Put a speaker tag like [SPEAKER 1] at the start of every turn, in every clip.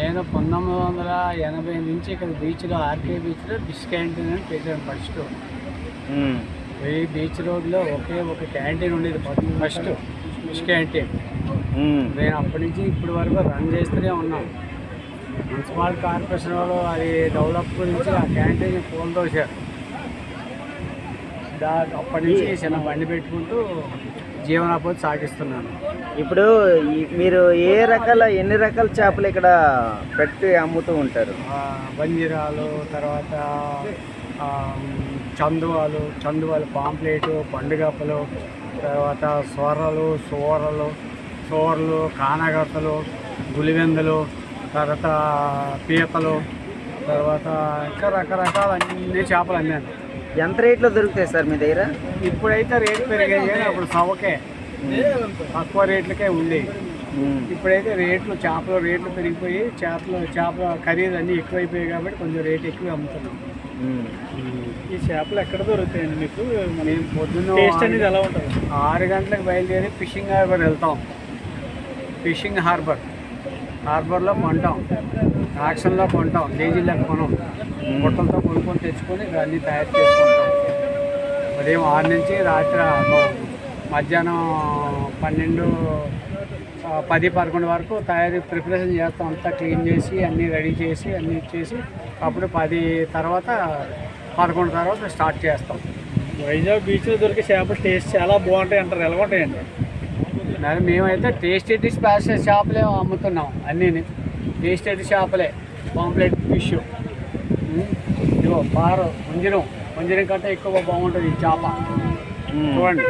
[SPEAKER 1] నేను పంతొమ్మిది వందల ఎనభై నుంచి ఇక్కడ బీచ్లో ఆర్కే బీచ్లో ఫిష్ క్యాంటీన్ అని పెట్టాను ఫస్ట్. ఈ బీచ్ రోడ్లో ఒకే ఒక క్యాంటీన్ ఉండేది ఫస్ట్ ఫిష్ క్యాంటీన్. నేను అప్పటి నుంచి ఇప్పటి వరకు రన్ చేస్తూనే ఉన్నాం మున్సిపల్ కార్పొరేషన్ వాళ్ళు అది డెవలప్ గురించి ఆ క్యాంటీన్ కూలదోశారు దా అప్పటి నుంచి చిన్న బండి పెట్టుకుంటూ జీవనోపాధి సాగిస్తున్నాను.
[SPEAKER 2] ఇప్పుడు మీరు ఏ రకాల ఎన్ని రకాల చేపలు ఇక్కడ పెట్టి అమ్ముతూ ఉంటారు?
[SPEAKER 1] బంజీరాలు తర్వాత చందువాలు చందువాలు పాంప్లెట్ పండుగప్పలు తర్వాత సొర్రలు సోరలు సోరలు కానగత్తలు గులివెందులు తర్వాత పీతలు తర్వాత ఇంకా రకరకాల అన్ని చేపలు అన్నాను
[SPEAKER 2] ఎంత రేట్లో దొరుకుతాయి సార్ మీ దగ్గర?
[SPEAKER 1] ఇప్పుడైతే రేటు పెరిగాయి కానీ అప్పుడు సవకే. తక్కువ రేట్లకే ఉండేవి
[SPEAKER 2] ఉమ్.
[SPEAKER 1] ఇప్పుడైతే రేట్లు చేపల రేట్లు పెరిగిపోయి చేపలు చేపల ఖరీదు అన్నీ ఎక్కువైపోయాయి కాబట్టి కొంచెం రేట్ ఎక్కువ అమ్ముతున్నాం. ఈ చేపలు ఎక్కడ దొరుకుతాయండి మీకు? మేము పొద్దున్న టేస్ట్ అనేది ఎలా ఉంటుంది? ఆరు గంటలకు బయలుదేరి ఫిషింగ్ హార్బర్ వెళ్తాం. Fishing harbour. హార్బర్లో కొంటాం ఆక్షన్లో కొంటాం కేజీలో కొనం బుట్టలతో కొనుక్కొని తెచ్చుకొని అన్నీ తయారు చేసుకుంటాం. ఉదయం ఆరు నుంచి రాత్రి మధ్యాహ్నం పన్నెండు పది పదకొండు వరకు తయారీ ప్రిపరేషన్ చేస్తాం. అంతా క్లీన్ చేసి అన్నీ రెడీ చేసి అన్నీ ఇచ్చేసి అప్పుడు పది తర్వాత పదకొండు తర్వాత స్టార్ట్ చేస్తాం.
[SPEAKER 3] వైజాగ్ బీచ్లో దొరికే చేపల టేస్ట్ చాలా బాగుంటాయి అంటారు. ఎలా ఉంటాయండి?
[SPEAKER 1] మేమైతే టేస్టీ స్పెషల్ చేపలే అమ్ముతున్నాం అన్నీని. టేస్టీ చేపలే పాంప్లెట్ ఫిష్ ఇదిగో పారు వంజరం వంజరం కంటే ఎక్కువ బాగుంటుంది ఈ చేప. చూడండి.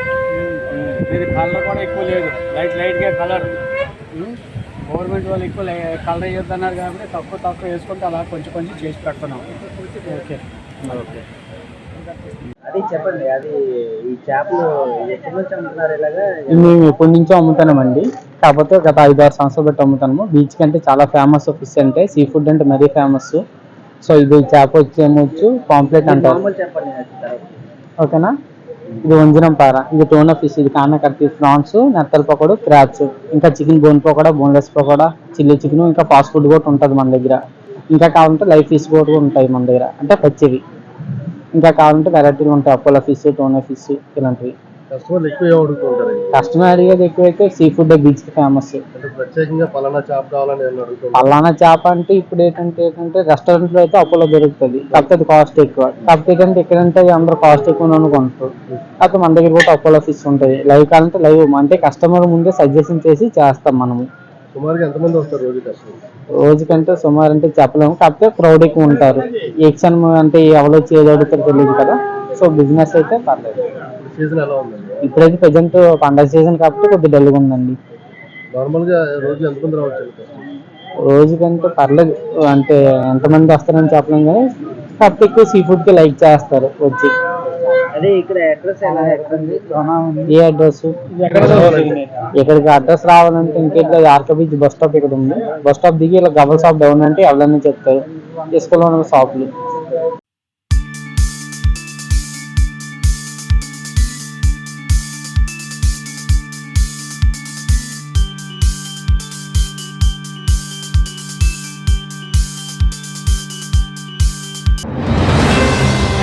[SPEAKER 1] ఇది కలర్ కూడా ఎక్కువ లేదు. లైట్ లైట్గా కలర్ గవర్నమెంట్ వాళ్ళు ఎక్కువ కలర్ వేయొద్దన్నారు కాబట్టి తక్కువ తక్కువ వేసుకుంటే అలా కొంచెం కొంచెం చేసి పెడుతున్నాం. ఓకే.
[SPEAKER 2] ఓకే. అది చెప్పండి అది ఈ చేపలు ఎక్కడి నుంచి అమ్ముతున్నారు ఇలాగా?
[SPEAKER 4] మేము ఎప్పటి నుంచో అమ్ముతామండి కాకపోతే గత ఐదు ఆరు సంవత్సరాలు పెట్టి అమ్ముతాము బీచ్ కంటే చాలా ఫేమస్ ఫిష్ అంటే సీ ఫుడ్ అంటే మరీ ఫేమస్ సో ఇది చేప వచ్చి ఏమొచ్చు పాంప్లెట్ అంటారు. ఓకేనా? ఇది వంజరం పార. ఇది టోనా ఫిష్ ఇది కానకర్తి ప్రాన్స్ నెత్తల పకోడా క్రాబ్స్ ఇంకా chicken bone pakoda boneless pakoda chilli chicken ఇంకా ఫాస్ట్ ఫుడ్ కూడా ఉంటుంది మన దగ్గర. ఇంకా కావాలంటే లైవ్ ఫిష్ కూడా ఉంటాయి మన దగ్గర. అంటే పచ్చివి. ఇంకా కావాలంటే వెరైటీలు ఉంటాయి. అపోలో ఫిష్ టోనా ఫిష్ ఇలాంటివి.
[SPEAKER 5] కస్టమర్లు ఎక్కువ అడుగుతుంటారు?
[SPEAKER 4] కస్టమర్ అడిగేది ఎక్కువైతే సీ ఫుడ్ బీచ్కి ఫేమస్
[SPEAKER 5] ప్రత్యేకంగా పలానా చేప కావాలని
[SPEAKER 4] పలానా చేప అంటే ఇప్పుడు ఏంటంటే ఏంటంటే రెస్టారెంట్లో అయితే అపోలో దొరుకుతుంది. కాకపోతే కాస్ట్ ఎక్కువ. కాకపోతే ఏంటంటే ఎక్కడంటే అందరూ కాస్ట్ ఎక్కువ అనుకుంటారు కాకపోతే మన దగ్గర కూడా అపోలో ఫిష్ ఉంటుంది లైవ్ కావాలంటే లైవ్ అంటే కస్టమర్ ముందే సజెషన్ చేసి చేస్తాం మనము.
[SPEAKER 5] సుమారుగా ఎంతమంది వస్తారు రోజు కస్టమర్
[SPEAKER 4] రోజుకంటే సుమారు అంటే చెప్పలేము. కాకపోతే క్రౌడ్ ఎక్కువ ఉంటారు. ఏ క్షణం అంటే ఎవరు వచ్చి ఏది అడుగుతారో తెలియదు కదా. సో బిజినెస్ అయితే పర్లేదు.
[SPEAKER 5] ఇప్పుడు సీజన్ ఎలా ఉందండి?
[SPEAKER 4] ఇప్పుడైతే ప్రజెంట్ పండగ సీజన్ కాబట్టి కొద్దిగా డల్గా ఉందండి.
[SPEAKER 5] రోజు ఎంతమంది రావచ్చు
[SPEAKER 4] రోజుకంటే పర్లేదు. అంటే ఎంతమంది వస్తారని చెప్పలేం కానీ కాకపోతే ఎక్కువ సీ ఫుడ్కి లైక్ చేస్తారు వచ్చి.
[SPEAKER 2] అదే ఇక్కడ అడ్రస్ ఎలా ఎక్కడ ఉంది
[SPEAKER 4] ఏ అడ్రస్ ఇక్కడికి అడ్రస్ రావాలంటే ఇంకెట్లా ఆర్క బీచ్ బస్ స్టాప్ ఇక్కడ ఉంది. బస్ స్టాప్ దిగి ఇలా గబల్ షాప్ డౌన్ అంటే ఎవరన్నా చెప్తారు. ఇసుకలో ఉన్న షాపులు